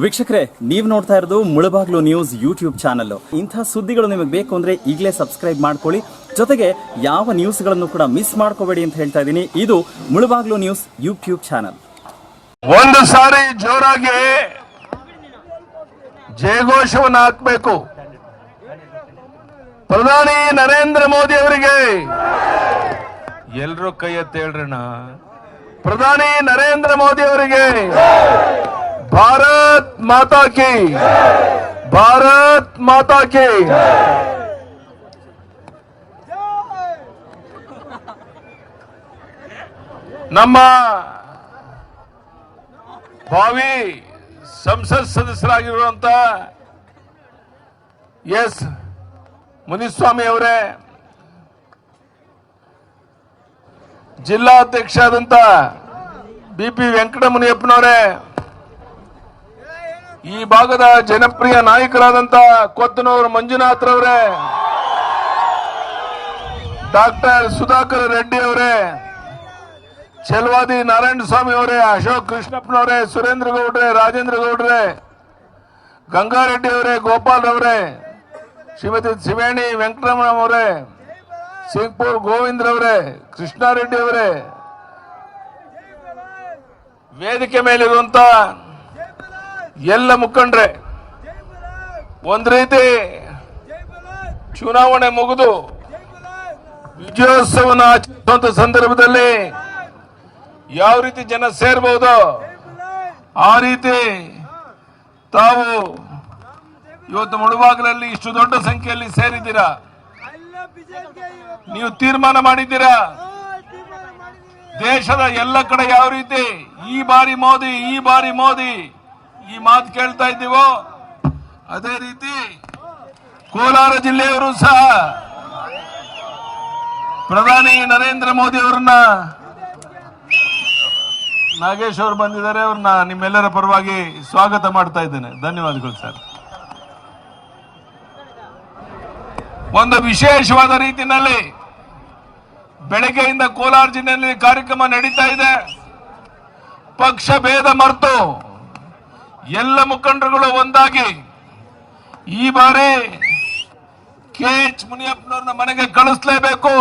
ವೀಕ್ಷಕರೇ, ನೀವು ನೋಡ್ತಾ ಇರೋದು ಮುಳಬಾಗ್ಲು ನ್ಯೂಸ್ ಯೂಟ್ಯೂಬ್ ಚಾನಲ್ ಇಂಥ ಸುದ್ದಿಗಳು ನಿಮಗೆ ಬೇಕು ಅಂದ್ರೆ ಈಗಲೇ ಸಬ್ಸ್ಕ್ರೈಬ್ ಮಾಡ್ಕೊಳ್ಳಿ. ಜೊತೆಗೆ ಯಾವ ನ್ಯೂಸ್ಗಳನ್ನು ಕೂಡ ಮಿಸ್ ಮಾಡ್ಕೋಬೇಡಿ ಅಂತ ಹೇಳ್ತಾ ಇದ್ದೀನಿ. ಇದು ಮುಳಬಾಗ್ಲು ನ್ಯೂಸ್ ಯೂಟ್ಯೂಬ್ ಚಾನಲ್. ಒಂದು ಸಾರಿ ಜೋರಾಗಿ ಜಯಘೋಷವನ್ನು ಹಾಕಬೇಕು. ಪ್ರಧಾನಿ ನರೇಂದ್ರ ಮೋದಿ ಅವರಿಗೆ. ಎಲ್ರೂ ಕೈ ಎತ್ತ ಹೇಳ್ರಣ್ಣ. ಪ್ರಧಾನಿ ನರೇಂದ್ರ ಮೋದಿ ಅವರಿಗೆ. ಭಾರತ್ ಮಾತಾ ಕಿ ಭಾರತ್ ಮಾತಾ ಕಿ ನಮ್ಮ ಭಾವಿ ಸಂಸತ್ ಸದಸ್ಯರಾಗಿರುವಂತ ಎಸ್ ಮುನಿಸ್ವಾಮಿ ಅವರೇ ಜಿಲ್ಲಾಧ್ಯಕ್ಷ ಆದಂತ ಬಿ ಪಿ ವೆಂಕಟಮುನಿಯಪ್ಪನವರೇ ಈ ಭಾಗದ ಜನಪ್ರಿಯ ನಾಯಕರಾದಂತ ಕೊತ್ತನೂರು ಮಂಜುನಾಥ್ರವರೇ ಡಾಕ್ಟರ್ ಸುಧಾಕರ್ ರೆಡ್ಡಿ ಅವರೇ ಚೆಲ್ವಾದಿ ನಾರಾಯಣ ಸ್ವಾಮಿ ಅವರೇ, ಅಶೋಕ್ ಕೃಷ್ಣಪ್ಪನವರೇ, ಸುರೇಂದ್ರ ಗೌಡ್ರೆ, ರಾಜೇಂದ್ರ ಗೌಡ್ರೆ ಗಂಗಾರೆಡ್ಡಿ ಅವರೇ, ಗೋಪಾಲ್ ಅವರೇ, ಶ್ರೀಮತಿ ಶಿವೇಣಿ ವೆಂಕಟರಮಣ ಅವರೇ, ಸಿಂಗ್ಪುರ್ ಗೋವಿಂದ್ರವರೇ ಕೃಷ್ಣಾರೆಡ್ಡಿ ಅವರೇ, ವೇದಿಕೆ ಮೇಲಿರುವಂತ ಎಲ್ಲ ಮುಖಂಡ್ರೆ, ಒಂದ್ ರೀತಿ ಚುನಾವಣೆ ಮುಗಿದು ವಿಜಯೋತ್ಸವನ ಆಚರಿಸುವಂತ ಸಂದರ್ಭದಲ್ಲಿ ಯಾವ ರೀತಿ ಜನ ಸೇರ್ಬಹುದು ಆ ರೀತಿ ತಾವು ಇವತ್ತು ಮುಳುಬಾಗಿಲಲ್ಲಿ ಇಷ್ಟು ದೊಡ್ಡ ಸಂಖ್ಯೆಯಲ್ಲಿ ಸೇರಿದ್ದೀರಾ? ನೀವು ತೀರ್ಮಾನ ಮಾಡಿದ್ದೀರಾ? ದೇಶದ ಎಲ್ಲ ಕಡೆ ಯಾವ ರೀತಿ ಈ ಬಾರಿ ಮೋದಿ, ಈ ಬಾರಿ ಮೋದಿ ಈ ಮಾತು ಕೇಳ್ತಾ ಇದ್ದೀವೋ? ಅದೇ ರೀತಿ ಕೋಲಾರ ಜಿಲ್ಲೆಯವರು ಸಹ ಪ್ರಧಾನಿ ನರೇಂದ್ರ ಮೋದಿ ಅವರನ್ನ ನಾಗೇಶ್ ಅವರು ಬಂದಿದ್ದಾರೆ, ಅವ್ರನ್ನ ನಿಮ್ಮೆಲ್ಲರ ಪರವಾಗಿ ಸ್ವಾಗತ ಮಾಡ್ತಾ ಇದ್ದೇನೆ. ಧನ್ಯವಾದಗಳು ಸರ್. ಒಂದು ವಿಶೇಷವಾದ ರೀತಿಯಲ್ಲಿ ಬೆಳಗ್ಗೆಯಿಂದ ಕೋಲಾರ ಜಿಲ್ಲೆಯಲ್ಲಿ ಕಾರ್ಯಕ್ರಮ ನಡೀತಾ ಇದೆ. ಪಕ್ಷ ಭೇದ ಮರೆತು ಎಲ್ಲ ಮುಖಂಡರುಗಳು ಒಂದಾಗಿ ಈ ಬಾರಿ ಕೆ ಎಚ್ ಮುನಿಯಪ್ಪನವ್ರನ್ನ ಮನೆಗೆ ಕಳಿಸ್ಲೇಬೇಕು.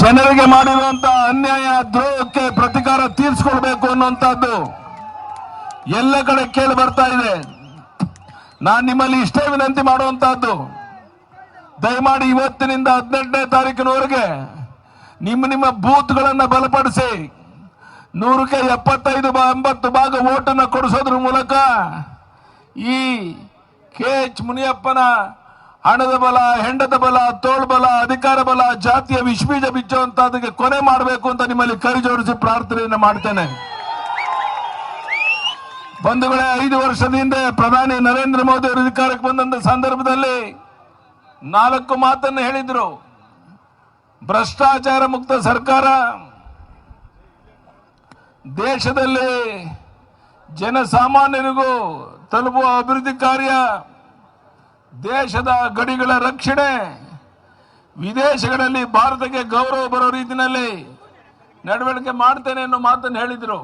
ಜನರಿಗೆ ಮಾಡಿರುವಂತ ಅನ್ಯಾಯ, ದ್ರೋಹಕ್ಕೆ ಪ್ರತಿಕಾರ ತೀರ್ಸ್ಕೊಳ್ಬೇಕು ಅನ್ನುವಂಥದ್ದು ಎಲ್ಲ ಕಡೆ ಕೇಳಿ ಬರ್ತಾ ಇದೆ. ನಾನು ನಿಮ್ಮಲ್ಲಿ ಇಷ್ಟೇ ವಿನಂತಿ ಮಾಡುವಂತಹದ್ದು ದಯಮಾಡಿ ಇವತ್ತಿನಿಂದ ಹದಿನೆಂಟನೇ ತಾರೀಕಿನವರೆಗೆ ನಿಮ್ಮ ನಿಮ್ಮ ಬೂತ್ಗಳನ್ನು ಬಲಪಡಿಸಿ ನೂರಕ್ಕೆ ಎಪ್ಪತ್ತೈದು ಎಂಬತ್ತು ಭಾಗ ಓಟನ್ನು ಕೊಡಿಸೋದ್ರ ಮೂಲಕ ಈ ಕೆ ಎಚ್ ಮುನಿಯಪ್ಪನ ಹಣದ ಬಲ, ಹೆಂಡದ ಬಲ, ತೋಳ್ ಬಲ, ಅಧಿಕಾರ ಬಲ, ಜಾತಿಯ ವಿಶ್ವೀಜ ಬಿಚ್ಚುವಂತದಕ್ಕೆ ಕೊನೆ ಮಾಡಬೇಕು ಅಂತ ನಿಮ್ಮಲ್ಲಿ ಕೈ ಜೋಡಿಸಿ ಪ್ರಾರ್ಥನೆಯನ್ನು ಮಾಡ್ತೇನೆ. ಬಂಧುಗಳೇ, ಐದು ವರ್ಷದ ಹಿಂದೆ ಪ್ರಧಾನಿ ನರೇಂದ್ರ ಮೋದಿ ಅವರು ಅಧಿಕಾರಕ್ಕೆ ಬಂದಂತ ಸಂದರ್ಭದಲ್ಲಿ ನಾಲ್ಕು ಮಾತನ್ನು ಹೇಳಿದ್ರು. ಭ್ರಷ್ಟಾಚಾರ ಮುಕ್ತ ಸರ್ಕಾರ ದೇಶದಲ್ಲಿ ಜನಸಾಮಾನ್ಯರಿಗೂ ತಲುಪುವ ಅಭಿವೃದ್ಧಿ ಕಾರ್ಯ ದೇಶದ ಗಡಿಗಳ ರಕ್ಷಣೆ. ವಿದೇಶಗಳಲ್ಲಿ ಭಾರತಕ್ಕೆ ಗೌರವ ಬರೋ ರೀತಿಯಲ್ಲಿ ನಡವಳಿಕೆ ಮಾಡ್ತೇನೆ ಅನ್ನೋ ಮಾತನ್ನು ಹೇಳಿದರು.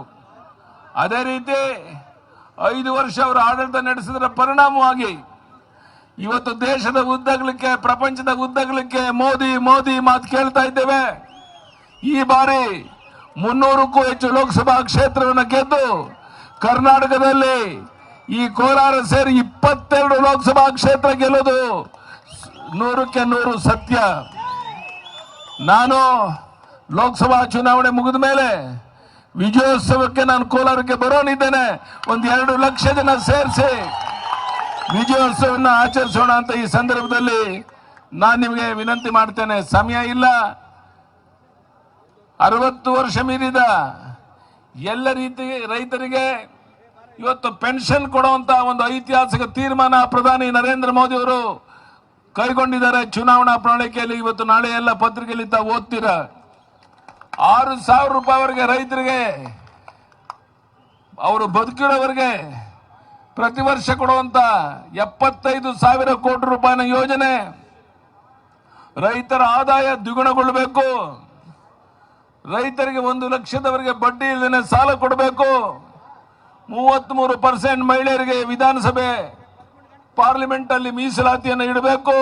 ಅದೇ ರೀತಿ ಐದು ವರ್ಷ ಅವರು ಆಡಳಿತ ನಡೆಸಿದರ ಪರಿಣಾಮವಾಗಿ ಇವತ್ತು ದೇಶದ ಉದ್ದಗಲಿಕ್ಕೆ, ಪ್ರಪಂಚದ ಉದ್ದಗಲಿಕ್ಕೆ ಮೋದಿ ಮೋದಿ ಮಾತು ಕೇಳ್ತಾ ಇದ್ದೇವೆ. ಈ ಬಾರಿ ಮುನ್ನೂರಕ್ಕೂ ಹೆಚ್ಚು ಲೋಕಸಭಾ ಕ್ಷೇತ್ರವನ್ನು ಗೆದ್ದು ಕರ್ನಾಟಕದಲ್ಲಿ ಈ ಕೋಲಾರ ಸೇರಿ ಇಪ್ಪತ್ತೆರಡು ಲೋಕಸಭಾ ಕ್ಷೇತ್ರ ಗೆಲ್ಲೋದು ನೂರಕ್ಕೆ ನೂರು ಸತ್ಯ. ನಾನು ಲೋಕಸಭಾ ಚುನಾವಣೆ ಮುಗಿದ ಮೇಲೆ ವಿಜಯೋತ್ಸವಕ್ಕೆ ನಾನು ಕೋಲಾರಕ್ಕೆ ಬರೋನಿದ್ದೇನೆ. ಒಂದು ಎರಡು ಲಕ್ಷ ಜನ ಸೇರಿಸಿ ವಿಜಯೋತ್ಸವವನ್ನು ಆಚರಿಸೋಣ ಅಂತ ಈ ಸಂದರ್ಭದಲ್ಲಿ ನಾನು ನಿಮಗೆ ವಿನಂತಿ ಮಾಡ್ತೇನೆ. ಸಮಯ ಇಲ್ಲ. ಅರವತ್ತು ವರ್ಷ ಮೀರಿದ ಎಲ್ಲ ರೀತಿ ರೈತರಿಗೆ ಇವತ್ತು ಪೆನ್ಷನ್ ಕೊಡುವಂತ ಒಂದು ಐತಿಹಾಸಿಕ ತೀರ್ಮಾನ ಪ್ರಧಾನಿ ನರೇಂದ್ರ ಮೋದಿ ಅವರು ಕೈಗೊಂಡಿದ್ದಾರೆ. ಚುನಾವಣಾ ಪ್ರಣಾಳಿಕೆಯಲ್ಲಿ ಇವತ್ತು ನಾಳೆ ಎಲ್ಲ ಪತ್ರಿಕೆಯಲ್ಲಿ ತಾವು ಓದ್ತೀರ. ಆರು ಸಾವಿರ ರೂಪಾಯಿವರೆಗೆ ರೈತರಿಗೆ, ಅವರು ಬದುಕಿರೋವರೆಗೆ ಪ್ರತಿ ವರ್ಷ ಕೊಡುವಂತ ಎಪ್ಪತ್ತೈದು ಸಾವಿರ ಕೋಟಿ ರೂಪಾಯಿನ ಯೋಜನೆ ರೈತರ ಆದಾಯ ದ್ವಿಗುಣಗೊಳ್ಳಬೇಕು. ರೈತರಿಗೆ ಒಂದು ಲಕ್ಷದವರೆಗೆ ಬಡ್ಡಿ ಇಲ್ಲದೆ ಸಾಲ ಕೊಡಬೇಕು. ಮೂವತ್ಮೂರು ಪರ್ಸೆಂಟ್ ಮಹಿಳೆಯರಿಗೆ ವಿಧಾನಸಭೆ ಪಾರ್ಲಿಮೆಂಟ್ ಅಲ್ಲಿ ಮೀಸಲಾತಿಯನ್ನು ಇಡಬೇಕು.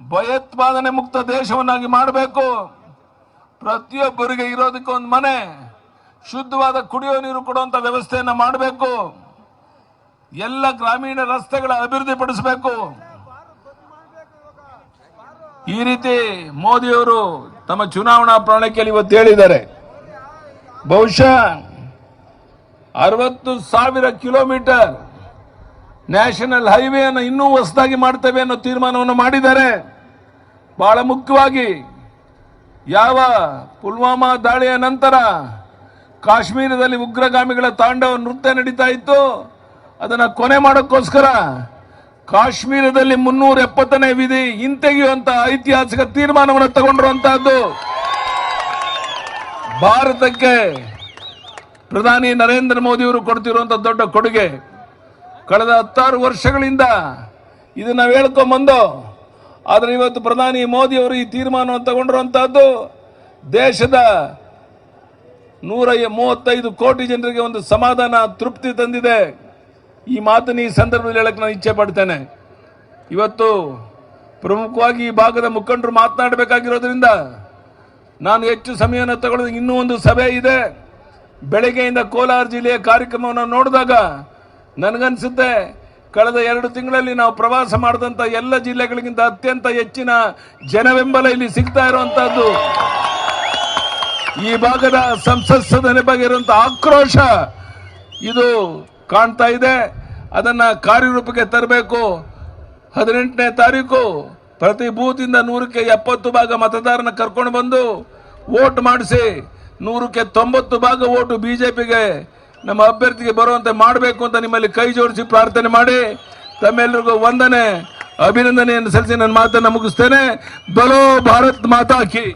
ಭಯೋತ್ಪಾದನೆ ಮುಕ್ತ ದೇಶವನ್ನಾಗಿ ಮಾಡಬೇಕು. ಪ್ರತಿಯೊಬ್ಬರಿಗೆ ಇರೋದಕ್ಕೆ ಒಂದು ಮನೆ, ಶುದ್ಧವಾದ ಕುಡಿಯೋ ನೀರು ಕೊಡುವಂತ ವ್ಯವಸ್ಥೆಯನ್ನು ಮಾಡಬೇಕು. ಎಲ್ಲ ಗ್ರಾಮೀಣ ರಸ್ತೆಗಳ ಅಭಿವೃದ್ಧಿ ಪಡಿಸಬೇಕು. ಈ ರೀತಿ ಮೋದಿಯವರು ತಮ್ಮ ಚುನಾವಣಾ ಪ್ರಣಾಳಿಕೆಯಲ್ಲಿ ಇವತ್ತು ಹೇಳಿದ್ದಾರೆ. ಬಹುಶಃ ಅರವತ್ತು ಸಾವಿರ ಕಿಲೋಮೀಟರ್ ನ್ಯಾಷನಲ್ ಹೈವೇ ಅನ್ನು ಇನ್ನೂ ಹೊಸದಾಗಿ ಮಾಡ್ತೇವೆ ಅನ್ನೋ ತೀರ್ಮಾನವನ್ನು ಮಾಡಿದ್ದಾರೆ. ಬಹಳ ಮುಖ್ಯವಾಗಿ ಯಾವ ಪುಲ್ವಾಮಾ ದಾಳಿಯ ನಂತರ ಕಾಶ್ಮೀರದಲ್ಲಿ ಉಗ್ರಗಾಮಿಗಳ ತಾಂಡವ ನೃತ್ಯ ನಡೀತಾ ಇತ್ತು. ಅದನ್ನು ಕೊನೆ ಮಾಡೋಕ್ಕೋಸ್ಕರ ಕಾಶ್ಮೀರದಲ್ಲಿ ಮುನ್ನೂರ ಎಪ್ಪತ್ತನೇ ವಿಧಿ ಹಿಂತೆಗೆಯುವಂತಹ ಐತಿಹಾಸಿಕ ತೀರ್ಮಾನವನ್ನು ತಗೊಂಡಿರುವಂತಹದ್ದು. ಭಾರತಕ್ಕೆ ಪ್ರಧಾನಿ ನರೇಂದ್ರ ಮೋದಿ ಅವರು ಕೊಡ್ತಿರುವಂತ ದೊಡ್ಡ ಕೊಡುಗೆ. ಕಳೆದ ಹತ್ತಾರು ವರ್ಷಗಳಿಂದ ಇದು ನಾವು ಹೇಳ್ಕೊಂಬಂದು ಆದರೆ ಇವತ್ತು ಪ್ರಧಾನಿ ಮೋದಿ ಅವರು ಈ ತೀರ್ಮಾನವನ್ನು ತಗೊಂಡಿರುವಂತಹದ್ದು ದೇಶದ ನೂರ ಮೂವತ್ತೈದು ಕೋಟಿ ಜನರಿಗೆ ಒಂದು ಸಮಾಧಾನ, ತೃಪ್ತಿ ತಂದಿದೆ. ಈ ಮಾತನ್ನು ಈ ಸಂದರ್ಭದಲ್ಲಿ ಹೇಳಕ್ಕೆ ನಾನು ಇಚ್ಛೆ ಪಡ್ತೇನೆ. ಇವತ್ತು ಪ್ರಮುಖವಾಗಿ ಈ ಭಾಗದ ಮುಖಂಡರು ಮಾತನಾಡಬೇಕಾಗಿರೋದ್ರಿಂದ ನಾನು ಹೆಚ್ಚು ಸಮಯವನ್ನು ತಗೊಳ್ಳೋದು ಇನ್ನೂ ಒಂದು ಸಭೆ ಇದೆ. ಬೆಳಗ್ಗೆಯಿಂದ ಕೋಲಾರ ಜಿಲ್ಲೆಯ ಕಾರ್ಯಕ್ರಮವನ್ನು ನೋಡಿದಾಗ ನನಗನ್ಸುತ್ತೆ ಕಳೆದ ಎರಡು ತಿಂಗಳಲ್ಲಿ ನಾವು ಪ್ರವಾಸ ಮಾಡಿದಂಥ ಎಲ್ಲ ಜಿಲ್ಲೆಗಳಿಗಿಂತ ಅತ್ಯಂತ ಹೆಚ್ಚಿನ ಜನಬೆಂಬಲ ಇಲ್ಲಿ ಸಿಗ್ತಾ ಇರುವಂತಹದ್ದು. ಈ ಭಾಗದ ಸಂಸತ್ ಸದನ ಬಗ್ಗೆ ಇರುವಂತಹ ಆಕ್ರೋಶ, ಇದು ಕಾಣ್ತಾ ಇದೆ. ಅದನ್ನ ಕಾರ್ಯರೂಪಕ್ಕೆ ತರಬೇಕು. ಹದಿನೆಂಟನೇ ತಾರೀಕು, ಪ್ರತಿ ಬೂತಿಂದ ನೂರಕ್ಕೆ ಎಪ್ಪತ್ತು ಭಾಗ ಮತದಾರನ ಕರ್ಕೊಂಡು ಬಂದು ವೋಟ್ ಮಾಡಿಸಿ, ನೂರಕ್ಕೆ ತೊಂಬತ್ತು ಭಾಗ ಓಟು ಪಿಗೆ ನಮ್ಮ ಅಭ್ಯರ್ಥಿಗೆ ಬರುವಂತೆ ಮಾಡಬೇಕು ಅಂತ ನಿಮ್ಮಲ್ಲಿ ಕೈ ಜೋಡಿಸಿ ಪ್ರಾರ್ಥನೆ ಮಾಡಿ. ತಮ್ಮೆಲ್ಲರಿಗೂ ವಂದನೆ, ಅಭಿನಂದನೆಯನ್ನು ಸಲ್ಲಿಸಿ ನನ್ನ ಮಾತನ್ನು ಮುಗಿಸ್ತೇನೆ. ಬಲೋ ಭಾರತ್ ಮಾತಾ ಕಿ.